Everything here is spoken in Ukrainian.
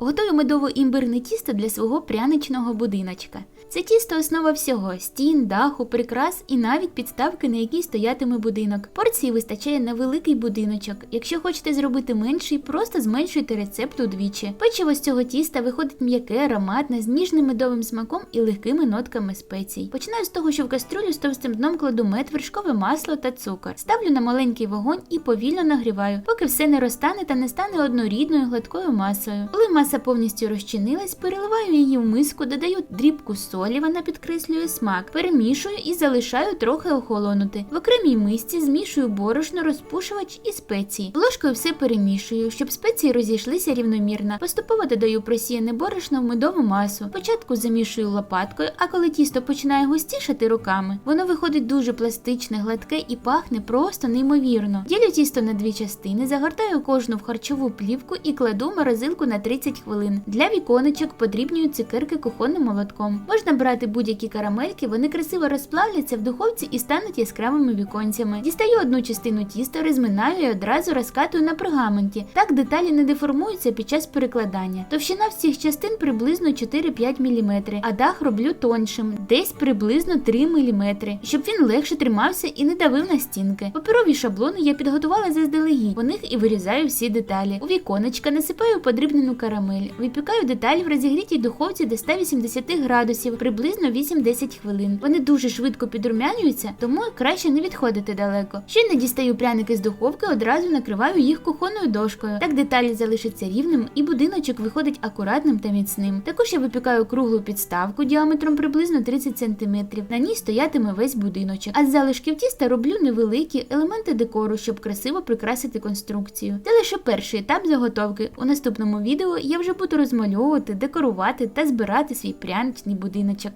Готую медово-імбирне тісто для свого пряничного будиночка. Це тісто основа всього: стін, даху, прикрас і навіть підставки, на якій стоятиме будинок. Порції вистачає на великий будиночок. Якщо хочете зробити менший, просто зменшуйте рецепт удвічі. Печиво з цього тіста виходить м'яке, ароматне, з ніжним медовим смаком і легкими нотками спецій. Починаю з того, що в кастрюлю з товстим дном кладу мед, вершкове масло та цукор. Ставлю на маленький вогонь і повільно нагріваю, поки все не розтане та не стане однорідною гладкою масою. Коли маса повністю розчинилась, переливаю її в миску, додаю дрібку солі, вона підкреслює смак, перемішую і залишаю трохи охолонути. В окремій мисці змішую борошно, розпушувач і спеції. Ложкою все перемішую, щоб спеції розійшлися рівномірно. Поступово додаю просіяне борошно в медову масу. Спочатку замішую лопаткою, а коли тісто починає густішати руками, воно виходить дуже пластичне, гладке і пахне просто неймовірно. Ділю тісто на дві частини, загортаю кожну в харчову плівку і кладу морозилку на 30 хвилин. Для віконечок подрібнюю цукерки кухонним молотком. Можна брати будь-які карамельки, вони красиво розплавляться в духовці і стануть яскравими віконцями. Дістаю одну частину тіста, розминаю і одразу розкатую на пергаменті. Так деталі не деформуються під час перекладання. Товщина всіх частин приблизно 4-5 мм, а дах роблю тоншим, десь приблизно 3 мм, щоб він легше тримався і не давив на стінки. Паперові шаблони я підготувала заздалегідь. По них і вирізаю всі деталі. У віконечка насипаю подрібнену карамель, випікаю деталі в розігрітій духовці до 180 градусів, приблизно 8-10 хвилин. Вони дуже швидко підрумянюються, тому краще не відходити далеко. Щойно дістаю пряники з духовки, одразу накриваю їх кухонною дошкою. Так деталі залишаться рівним і будиночок виходить акуратним та міцним. Також я випікаю круглу підставку діаметром приблизно 30 см. На ній стоятиме весь будиночок. А з залишків тіста роблю невеликі елементи декору, щоб красиво прикрасити конструкцію. Це лише перший етап заготовки. У наступному відео вже буду розмальовувати, декорувати та збирати свій пряничний будиночок.